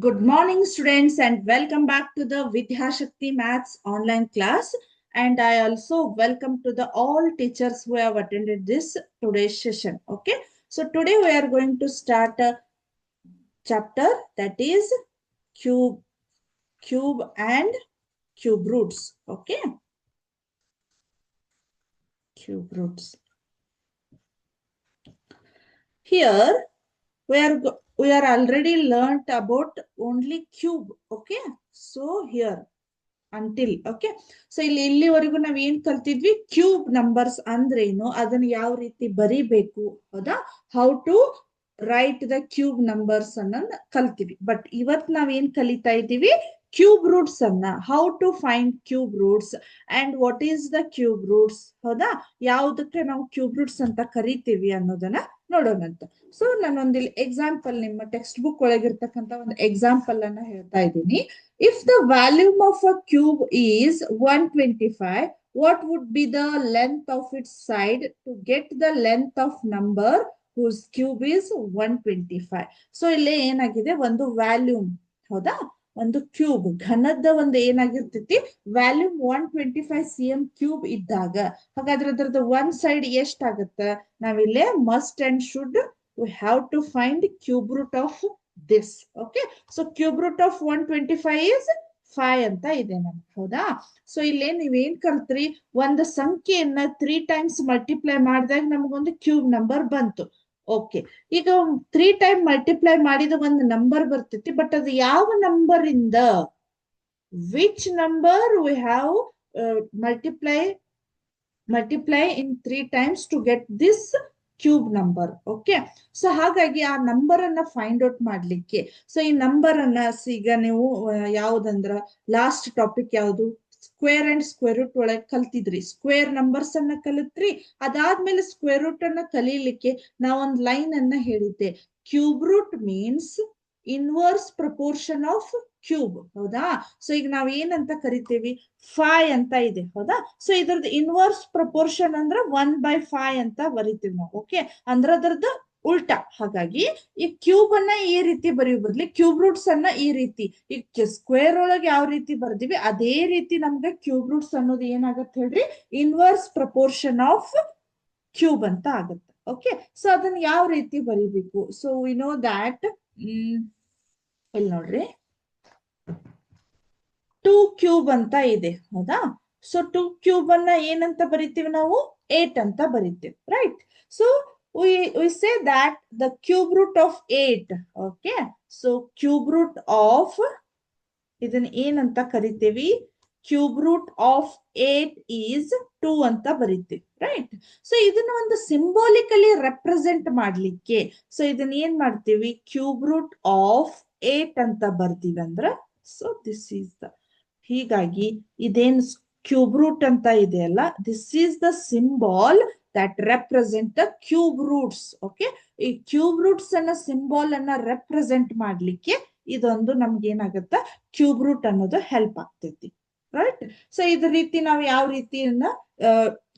Good morning, students, and welcome back to the Vidya Shakti Maths online class. And I also welcome to the all teachers who have attended this today's session. Okay, so today we are going to start a chapter that is cube, cube and cube roots. Okay, cube roots. Here we are we are already learnt about only cube, okay? So, here, until, okay? So ಇಲ್ಲಿ, ಇಲ್ಲಿವರೆಗೂ ನಾವ್ ಏನ್ ಕಲ್ತಿದ್ವಿ? Cube numbers ಅಂದ್ರೇನು ಅದನ್ನ ಯಾವ ರೀತಿ ಬರಿಬೇಕು? ಹೌದಾ? How to write the cube numbers ಅನ್ನೋದ್ ಕಲ್ತೀವಿ ಬಟ್ ಇವತ್ ನಾವ್ ಏನ್ ಕಲಿತಾ ಇದ್ದೀವಿ? ಕ್ಯೂಬ್ ರೂಟ್ಸ್ ಅನ್ನ how to find cube roots and what is the cube roots ಹೌದಾ? ಯಾವುದಕ್ಕೆ ನಾವು ಕ್ಯೂಬ್ ರೂಟ್ಸ್ ಅಂತ ಕರಿತೀವಿ ಅನ್ನೋದನ್ನ ನೋಡೋಣಂತ. ಸೊ ನಾನೊಂದಿಲ್ಲಿ ಎಕ್ಸಾಂಪಲ್ ನಿಮ್ಮ ಟೆಕ್ಸ್ಟ್ ಬುಕ್ ಒಳಗಿರ್ತಕ್ಕಂತ ಒಂದು ಎಕ್ಸಾಂಪಲ್ ಅನ್ನ ಹೇಳ್ತಾ ಇದ್ದೀನಿ. If the volume of a cube is one twenty five what would be the length of its side to get the length of number whose cube is one twenty five so ಇಲ್ಲಿ ಏನಾಗಿದೆ? ಒಂದು volume ಹೌದಾ? ಒಂದು cube. ಘನದ ಒಂದು ಏನಾಗಿರ್ತೈತಿ? Volume one twenty five C M cube ಇದ್ದಾಗ. ಹಾಗಾದ್ರೆ ಅದರದ ಒನ್ ಸೈಡ್ ಎಷ್ಟಾಗತ್ತೆ ನಾವಿಲ್ಲಿ must and should we have to find cube root of this okay so cube root of one twenty five is five ಅಂತ ಇದೆ ನಮ್ಗೆ. ಹೌದಾ? ಸೊ ಇಲ್ಲೇ ನೀವೇನ್ ಕಲ್ತ್ರಿ? ಒಂದು ಸಂಖ್ಯೆಯನ್ನ ತ್ರೀ ಟೈಮ್ಸ್ ಮಲ್ಟಿಪ್ಲೈ ಮಾಡಿದಾಗ ನಮಗೊಂದು ಕ್ಯೂಬ್ ನಂಬರ್ ಬಂತು. ಓಕೆ ಈಗ ತ್ರೀ ಟೈಮ್ ಮಲ್ಟಿಪ್ಲೈ ಮಾಡಿದ ಒಂದು ನಂಬರ್ ಬರ್ತೈತಿ ಬಟ್ ಅದು ಯಾವ ನಂಬರ್ ಇಂದ which number we have multiply multiply in three times to get this cube number okay so ಹಾಗಾಗಿ ಆ ನಂಬರ್ ಅನ್ನ ಫೈಂಡ್ ಔಟ್ ಮಾಡ್ಲಿಕ್ಕೆ. ಸೊ ಈ ನಂಬರ್ ಅನ್ನ ಈಗ ನೀವು ಆ, ಯಾವ್ದಂದ್ರ ಲಾಸ್ಟ್ ಟಾಪಿಕ್ ಯಾವುದು? ಸ್ಕ್ವೇರ್ ಅಂಡ್ ಸ್ಕ್ವೇರ್ ರೂಟ್ ಒಳಗೆ ಕಲ್ತಿದ್ರಿ. ಸ್ಕ್ವೇರ್ ನಂಬರ್ಸ್ ಅನ್ನ ಕಲಿತ್ರಿ. ಅದಾದ್ಮೇಲೆ ಸ್ಕ್ವೇರ್ ರೂಟ್ ಅನ್ನ ಕಲೀಲಿಕ್ಕೆ ನಾವೊಂದ್ ಲೈನ್ ಅನ್ನ ಹೇಳಿದ್ದೆ. Cube root means inverse proportion of cube ಹೌದಾ? ಸೊ ಈಗ ನಾವ್ ಏನಂತ ಕರಿತೀವಿ? ಫೈ ಅಂತ ಇದೆ. ಹೌದಾ? ಸೊ ಇದ್ರದ್ದು ಇನ್ವರ್ಸ್ ಪ್ರಪೋರ್ಷನ್ ಅಂದ್ರೆ ಒನ್ ಬೈ ಫೈ ಅಂತ ಬರಿತೀವಿ ನಾವು. ಓಕೆ ಅಂದ್ರೆ ಅದ್ರದ್ದು ಉಲ್ಟಾ. ಹಾಗಾಗಿ ಈ ಕ್ಯೂಬ್ ಅನ್ನ ಈ ರೀತಿ ಬರೆಯೋ ಬದ್ಲಿ ಕ್ಯೂಬ್ ರೂಟ್ಸ್ ಅನ್ನ ಈ ರೀತಿ ಈ ಸ್ಕ್ವೇರ್ ಒಳಗೆ ಯಾವ ರೀತಿ ಬರ್ದಿವಿ ಅದೇ ರೀತಿ ನಮ್ಗೆ ಕ್ಯೂಬ್ ರೂಟ್ಸ್ ಅನ್ನೋದು ಏನಾಗತ್ತೆ ಹೇಳ್ರಿ? ಇನ್ವರ್ಸ್ ಪ್ರಪೋರ್ಷನ್ ಆಫ್ ಕ್ಯೂಬ್ ಅಂತ ಆಗುತ್ತೆ. ಓಕೆ ಸೊ ಅದನ್ನ ಯಾವ ರೀತಿ ಬರಿಬೇಕು? ಸೊ ವಿ ನೋ ದ್ಯಾಟ್ ಇಲ್ಲಿ ನೋಡ್ರಿ. ಟೂ ಕ್ಯೂಬ್ ಅಂತ ಇದೆ. ಹೌದಾ? ಸೊ ಟೂ ಕ್ಯೂಬ್ ಅನ್ನ ಏನಂತ ಬರಿತೀವಿ ನಾವು? ಏಟ್ ಅಂತ ಬರಿತೀವಿ. Right so we we say that the cube root of 8 okay? So, cube root of, ಇದನ್ನ ಏನಂತ ಕರಿತೀವಿ? Cube root of eight is two ಅಂತ ಬರಿತೀವಿ ರೈಟ್ ಸೊ ಇದನ್ನ ಒಂದು ಸಿಂಬೋಲಿಕಲಿ ರೆಪ್ರೆಸೆಂಟ್ ಮಾಡ್ಲಿಕ್ಕೆ ಸೊ ಇದನ್ನ ಏನ್ ಮಾಡ್ತೀವಿ? ಕ್ಯೂಬ್ ರೂಟ್ ಆಫ್ ಏಟ್ ಅಂತ ಬರ್ತೀವಿ ಅಂದ್ರ ಸೊ ದಿಸ್ ಈಸ್ ದ ಹೀಗಾಗಿ ಇದೇನ್ ಕ್ಯೂಬ್ ರೂಟ್ ಅಂತ ಇದೆ ಅಲ್ಲ this is the symbol that represent the cube roots okay ಈ ಕ್ಯೂಬ್ ರೂಟ್ಸ್ ಅನ್ನ ಸಿಂಬಾಲ್ ಅನ್ನ ರೆಪ್ರೆಸೆಂಟ್ ಮಾಡ್ಲಿಕ್ಕೆ ಇದೊಂದು ನಮ್ಗೆ ಕ್ಯೂಬ್ ರೂಟ್ ಅನ್ನೋದು ಹೆಲ್ಪ್ ಆಗ್ತೈತಿ ರೈಟ್ ಸೊ ಇದ ರೀತಿ ನಾವು ಯಾವ ರೀತಿಯನ್ನ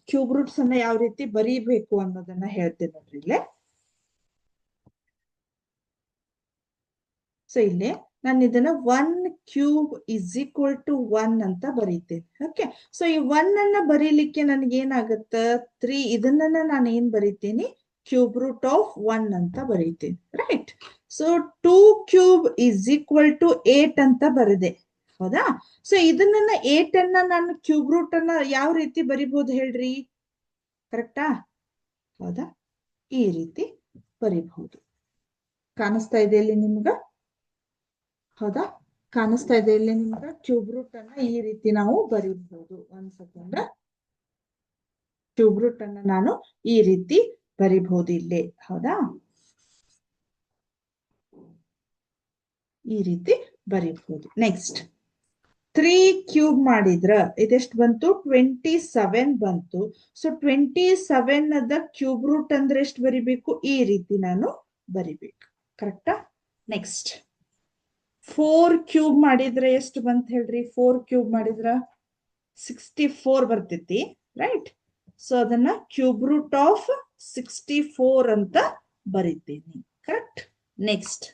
ಕ್ಯೂಬ್ ರೂಟ್ಸ್ ಅನ್ನ ಯಾವ ರೀತಿ ಬರೀಬೇಕು ಅನ್ನೋದನ್ನ ಹೇಳ್ತೇನೆ ನೋಡ್ರಿ ಇಲ್ಲೇ. ಸೊ ಇಲ್ಲಿ. ನಾನು ಇದನ್ನ one cube is equal to one ಅಂತ ಬರೀತೇನೆ ಓಕೆ ಸೊ ಈ ಒನ್ ಅನ್ನ ಬರೀಲಿಕ್ಕೆ ನನಗೆ ಏನಾಗುತ್ತ? ತ್ರೀ ಇದನ್ನ ನಾನು ಏನ್ ಬರೀತೀನಿ? ಕ್ಯೂಬ್ ರೂಟ್ ಆಫ್ ಒನ್ ಅಂತ ಬರೀತೀನಿ right so two cube is equal to eight ಅಂತ ಬರೆದೆ. ಹೌದಾ? ಸೊ ಇದನ್ನ ಏಟ್ ಅನ್ನ ನಾನು ಕ್ಯೂಬ್ ರೂಟ್ ಅನ್ನ ಯಾವ ರೀತಿ ಬರಿಬಹುದು ಹೇಳ್ರಿ? ಕರೆಕ್ಟಾ? ಹೌದಾ? ಈ ರೀತಿ ಬರಿಬಹುದು. ಕಾಣಿಸ್ತಾ ಇದೆ ಇಲ್ಲಿ ನಿಮ್ಗ? ಹೌದಾ ಕಾಣಿಸ್ತಾ ಇದೆ ಇಲ್ಲಿ ನಿಮ್ಗ? ಕ್ಯೂಬ್ ರೂಟ್ ಅನ್ನ ಈ ರೀತಿ ನಾವು ಬರೀಬಹುದು ಒಂದ್ ಸೆಕೆಂಡ್ ಕ್ಯೂಬ್ ರೂಟ್ ಅನ್ನ ನಾನು ಈ ರೀತಿ ಬರಿಬಹುದು ಇಲ್ಲಿ. ಹೌದಾ? ಈ ರೀತಿ ಬರಿಬಹುದು ನೆಕ್ಸ್ಟ್ ತ್ರೀ ಕ್ಯೂಬ್ ಮಾಡಿದ್ರ ಇದೆಷ್ಟು ಬಂತು? ಟ್ವೆಂಟಿ ಸೆವೆನ್ ಬಂತು. ಸೊ ಟ್ವೆಂಟಿ ಸೆವೆನ್ ಅದ ಕ್ಯೂಬ್ ರೂಟ್ ಅಂದ್ರೆ ಎಷ್ಟು ಬರಿಬೇಕು? ಈ ರೀತಿ ನಾನು ಬರಿಬೇಕು. ಕರೆಕ್ಟಾ ನೆಕ್ಸ್ಟ್ ಫೋರ್ ಕ್ಯೂಬ್ ಮಾಡಿದ್ರೆ ಎಷ್ಟು ಬಂತ ಹೇಳ್ರಿ? ಫೋರ್ ಕ್ಯೂಬ್ ಮಾಡಿದ್ರ ಸಿಕ್ಸ್ಟಿ ಫೋರ್ ಬರ್ತೈತಿ ರೈಟ್ ಸೊ ಅದನ್ನ cube root of sixty four ಅಂತ ಬರಿತೀನಿ ಕರೆಕ್ಟ್ ನೆಕ್ಸ್ಟ್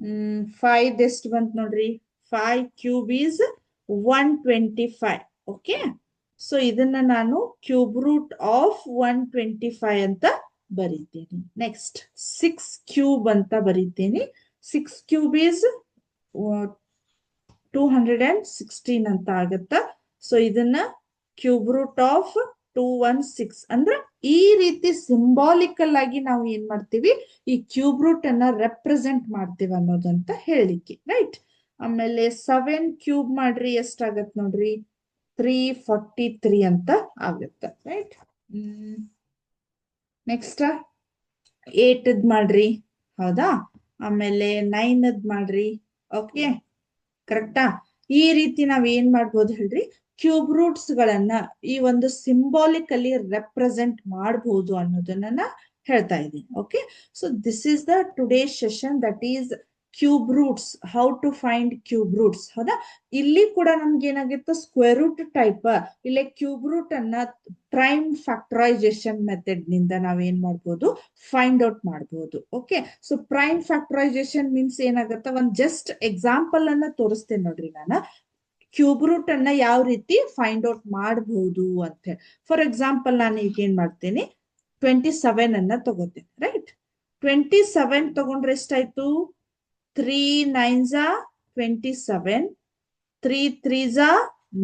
ಹ್ಮ್ ಫೈವ್ ಎಷ್ಟು ಬಂತ ನೋಡ್ರಿ? Five cube is one twenty five okay so ಇದನ್ನ ನಾನು cube root of one twenty five ಅಂತ ಬರೀತೀನಿ. ನೆಕ್ಸ್ಟ್ ಸಿಕ್ಸ್ ಕ್ಯೂಬ್ ಅಂತ ಬರೀತೀನಿ. Six cube is two hundred and sixteen ಅಂತ ಆಗತ್ತ? ಸೊ ಇದನ್ನ cube root of two one six ಅಂದ್ರೆ ಈ ರೀತಿ ಸಿಂಬಾಲಿಕಲ್ ಆಗಿ ನಾವು ಏನ್ ಮಾಡ್ತೀವಿ? ಈ ಕ್ಯೂಬ್ ರೂಟ್ ಅನ್ನ ರೆಪ್ರೆಸೆಂಟ್ ಮಾಡ್ತೀವಿ ಅನ್ನೋದಂತ ಹೇಳಿಕೆ ರೈಟ್ ಆಮೇಲೆ ಸೆವೆನ್ ಕ್ಯೂಬ್ ಮಾಡ್ರಿ, ಎಷ್ಟಾಗತ್ ನೋಡ್ರಿ? ತ್ರೀ ಫಾರ್ಟಿ ತ್ರೀ ಅಂತ ಆಗತ್ತ ರೈಟ್ ನೆಕ್ಸ್ಟ್ ಏಟ್ ಮಾಡ್ರಿ, ಹೌದಾ? ಆಮೇಲೆ ನೈನ್ ಮಾಡ್ರಿ ಓಕೆ ಕರೆಕ್ಟಾ ಈ ರೀತಿ ನಾವ್ ಏನ್ ಮಾಡ್ಬೋದು ಹೇಳ್ರಿ? ಕ್ಯೂಬ್ ರೂಟ್ಸ್ ಗಳನ್ನ ಈ ಒಂದು ಸಿಂಬಾಲಿಕಲಿ ರೆಪ್ರೆಸೆಂಟ್ ಮಾಡಬಹುದು ಅನ್ನೋದನ್ನ ಹೇಳ್ತಾ ಇದ್ದೀನಿ. Okay so this is the today session that is cube roots how to find cube roots ಹೌದಾ? ಇಲ್ಲಿ ಕೂಡ ನಮ್ಗೆ ಏನಾಗಿತ್ತು? ಸ್ಕ್ವೇರ್ ರೂಟ್ ಟೈಪ್ ಇಲ್ಲಿ ಕ್ಯೂಬ್ ರೂಟ್ ಅನ್ನ ಪ್ರೈಮ್ ಫ್ಯಾಕ್ಟರೈಸೇಷನ್ ಮೆಥಡ್ನಿಂದ ನಾವೇನ್ ಮಾಡ್ಬೋದು? ಫೈಂಡ್ ಔಟ್ ಮಾಡ್ಬೋದು. Okay so prime factorisation means ಏನಾಗತ್ತ? ಒಂದ್ ಜಸ್ಟ್ ಎಕ್ಸಾಂಪಲ್ ಅನ್ನ ತೋರಿಸ್ತೇನೆ ನೋಡ್ರಿ ನಾನು. ಕ್ಯೂಬ್ ರೂಟ್ ಅನ್ನ ಯಾವ ರೀತಿ ಫೈಂಡ್ ಔಟ್ ಮಾಡಬಹುದು ಅಂತ ಹೇಳಿ. ಫಾರ್ ಎಕ್ಸಾಂಪಲ್ ನಾನು ಈಗ ಏನ್ ಮಾಡ್ತೇನೆ? ಟ್ವೆಂಟಿ ಸೆವೆನ್ ಅನ್ನ ತಗೋತೇನೆ ರೈಟ್ ಟ್ವೆಂಟಿ ಸೆವೆನ್ ತಗೊಂಡ್ರೆ ಎಷ್ಟಾಯ್ತು? ನೈನ್ ಝಾ ಟ್ವೆಂಟಿ ಸೆವೆನ್ ತ್ರೀ ತ್ರೀ ಝಾ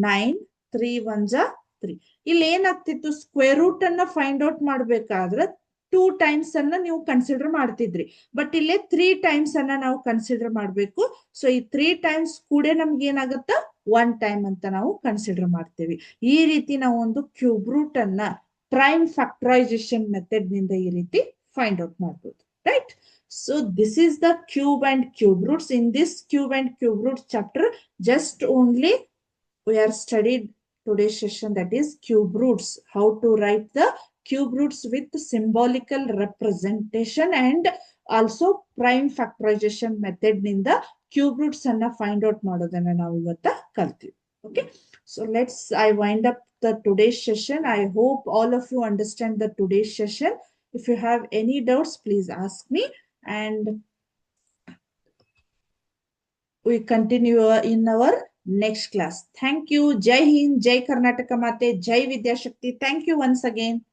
ನೈನ್ ತ್ರೀ ಒನ್ ಝಾ ತ್ರೀ ಇಲ್ಲಿ ಏನಾಗ್ತಿತ್ತು? ಸ್ಕ್ವೇರ್ ರೂಟ್ ಅನ್ನ ಫೈಂಡ್ ಔಟ್ ಮಾಡ್ಬೇಕಾದ್ರೆ ಟೂ ಟೈಮ್ಸ್ ಅನ್ನ ನೀವು ಕನ್ಸಿಡರ್ ಮಾಡ್ತಿದ್ರಿ. ಬಟ್ ಇಲ್ಲಿ ತ್ರೀ ಟೈಮ್ಸ್ ಅನ್ನ ನಾವು ಕನ್ಸಿಡರ್ ಮಾಡಬೇಕು. ಸೊ ಈ ತ್ರೀ ಟೈಮ್ಸ್ ಕೂಡ ನಮ್ಗೆ ಏನಾಗುತ್ತ? ಒನ್ ಟೈಮ್ ಅಂತ ನಾವು ಕನ್ಸಿಡರ್ ಮಾಡ್ತೀವಿ. ಈ ರೀತಿ ನಾವು ಒಂದು ಕ್ಯೂಬ್ ರೂಟ್ ಅನ್ನ ಪ್ರೈಮ್ ಫ್ಯಾಕ್ಟರೈಸೇಷನ್ ಮೆಥಡ್ನಿಂದ ಈ ರೀತಿ ಫೈಂಡ್ ಔಟ್ ಮಾಡ್ಬೋದು. Right so this is the cube and cube roots in this cube and cube root chapter just only we are studied today's session that is cube roots how to write the cube roots with symbolical representation and also prime factorization method ನಿಂದ cube roots ಅನ್ನ find out ಮಾಡೋದನ್ನ ನಾವು ಇವತ್ತ ಕಲ್ತೀವಿ okay so let's I wind up the today's session I hope all of you understand the today's session if you have any doubts please ask me And we continue in our next class. Thank you. Jai Hind, Jai Karnataka Mate, Jai Vidya Shakti. Thank you once again.